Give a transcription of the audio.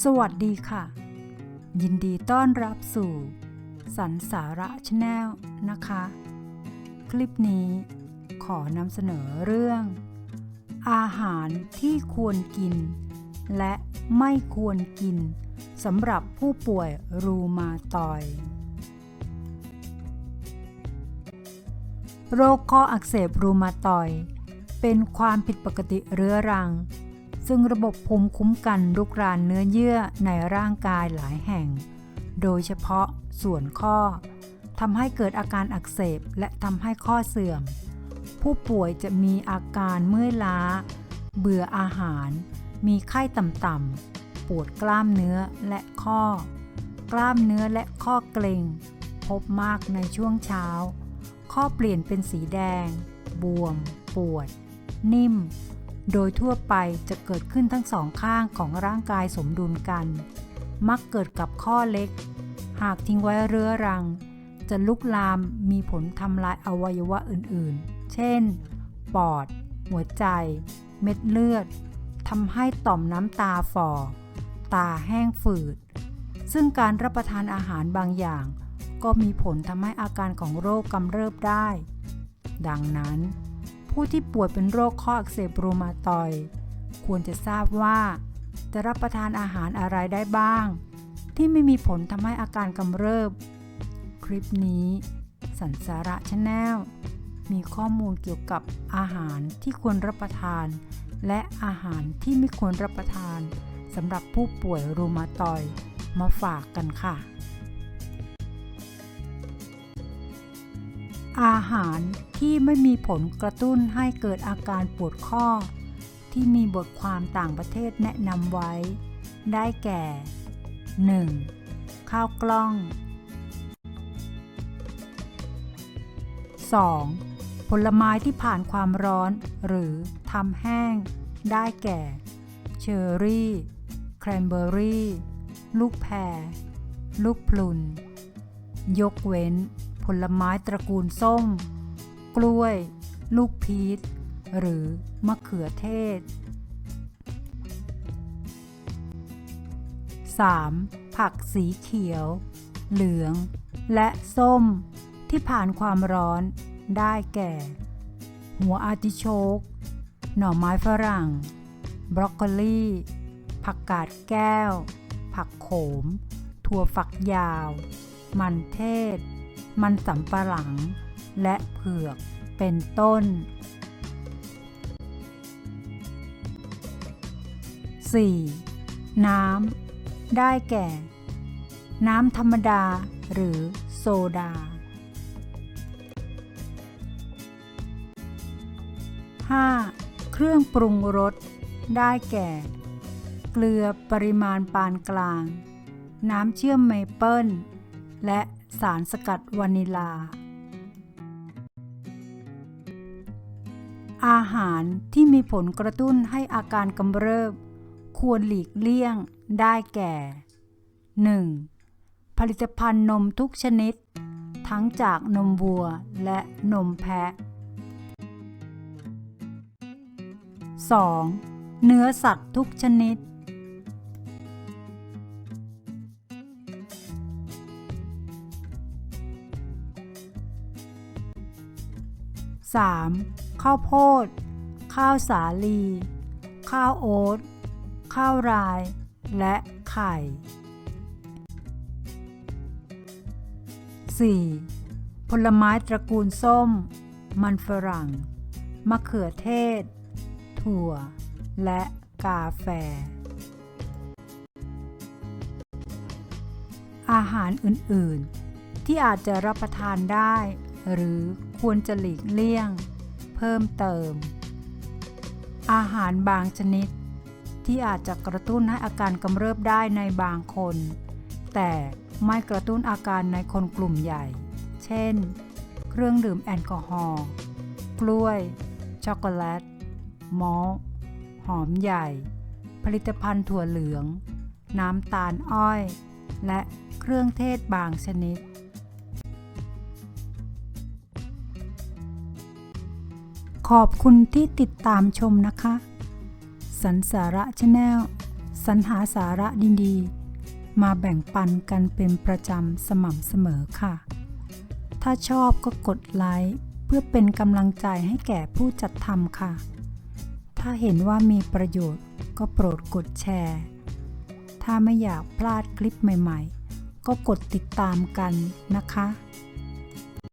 สวัสดีค่ะ ยินดีต้อนรับสู่สันสาระชาแนลนะคะ คลิปนี้ขอนำเสนอเรื่อง อาหารที่ควรกิน และไม่ควรกินสำหรับผู้ป่วยรูมาตอยโรคข้ออักเสบรูมาตอย เป็นความผิดปกติเรื้อรัง ซึ่งระบบภูมิคุ้มกันลุกรานเนื้อเยื่อในร่างกายหลายแห่ง โดยเฉพาะส่วนข้อทำให้เกิดอาการอักเสบและทำให้ข้อเสื่อม ผู้ป่วยจะมีอาการเมื่อยล้า เบื่ออาหาร มีไข้ต่ำๆปวดกล้ามเนื้อและข้อ กล้ามเนื้อและข้อเกร็ง พบมากในช่วงเช้า ข้อเปลี่ยนเป็นสีแดง บวม ปวด นิ่ม โดยทั่วไปจะเกิดขึ้นทั้งสองข้างของร่างกายสมดุลกัน มักเกิดกับข้อเล็ก หากทิ้งไว้เรื้อรัง จะลุกลามมีผลทำลายอวัยวะอื่นๆ เช่น ปอด หัวใจ เม็ดเลือดทำให้ต่อมน้ำตาฝ่อ ตาแห้งฝืด ซึ่งการรับประทานอาหารบางอย่าง ก็มีผลทำให้อาการของโรคกำเริบได้ ดังนั้น ผู้ที่ป่วยเป็นโรคข้ออักเสบโรมาตอยควรจะทราบว่า จะรับประทานอาหารอะไรได้บ้าง ที่ไม่มีผลทำให้อาการกำเริบ คลิปนี้สันสาระชาแนลมีข้อมูลเกี่ยวกับอาหารที่ควรรับประทาน และอาหารที่ไม่ควรรับประทานสำหรับผู้ป่วยรูมาตอยมาฝากกันค่ะ อาหารที่ไม่มีผลกระตุ้นให้เกิดอาการปวดข้อ ที่มีบทความต่างประเทศแนะนำไว้ ได้แก่ 1. ข้าวกล้อง 2. ผลไม้ที่ผ่านความร้อน หรือทำแห้ง ได้แก่ เชอร์รี่ แครนเบอร์รี่ ลูกแพร ลูกพลุน ยกเว้น ผลไม้ตระกูลส้ม กล้วย ลูกพีช หรือมะเขือเทศ 3. ผักสีเขียว เหลือง และส้ม ที่ผ่านความร้อนได้แก่ หัวอาร์ติโชก หน่อไม้ฝรั่ง บรอกโคลี ผักกาดแก้ว ผักโขม ถั่วฝักยาว มันเทศ มันสำปะหลัง และเผือกเป็นต้น 4. น้ำ ได้แก่ น้ำธรรมดาหรือโซดา 5. เครื่องปรุงรส ได้แก่ เกลือปริมาณปานกลาง น้ำเชื่อมเมเปิลและ สารสกัดวานิลา อาหารที่มีผลกระตุ้นให้อาการกำเริบ ควรหลีกเลี่ยงได้แก่ 1. ผลิตภัณฑ์นมทุกชนิด ทั้งจากนมวัวและนมแพะ 2. เนื้อสัตว์ทุกชนิด 3. ข้าวโพด ข้าวสาลี ข้าวโอ๊ต ข้าวราย และไข่ 4. ผลไม้ตระกูลส้ม มันฝรั่ง มะเขือเทศ ถั่ว และกาแฟ อาหารอื่น ๆ ที่อาจจะรับประทานได้ หรือควรจะหลีกเลี่ยง เพิ่มเติม อาหารบางชนิด ที่อาจจะกระตุ้นให้อาการกำเริบได้ในบางคน แต่ไม่กระตุ้นอาการในคนกลุ่มใหญ่ เช่น เครื่องดื่มแอลกอฮอล์ กล้วย ช็อกโกแลต มอลหอมใหญ่ ผลิตภัณฑ์ถั่วเหลือง น้ำตาลอ้อย และเครื่องเทศบางชนิด ขอบคุณที่ติดตามชมนะคะ สันสาระชาแนลสรรหาสาระดีๆ มาแบ่งปันกันเป็นประจำสม่ำเสมอค่ะ ถ้าชอบก็กดไลค์เพื่อเป็นกำลังใจให้แก่ผู้จัดทำค่ะ ถ้าเห็นว่ามีประโยชน์ก็โปรดกดแชร์ ถ้าไม่อยากพลาดคลิปใหม่ๆ ก็กดติดตามกันนะคะ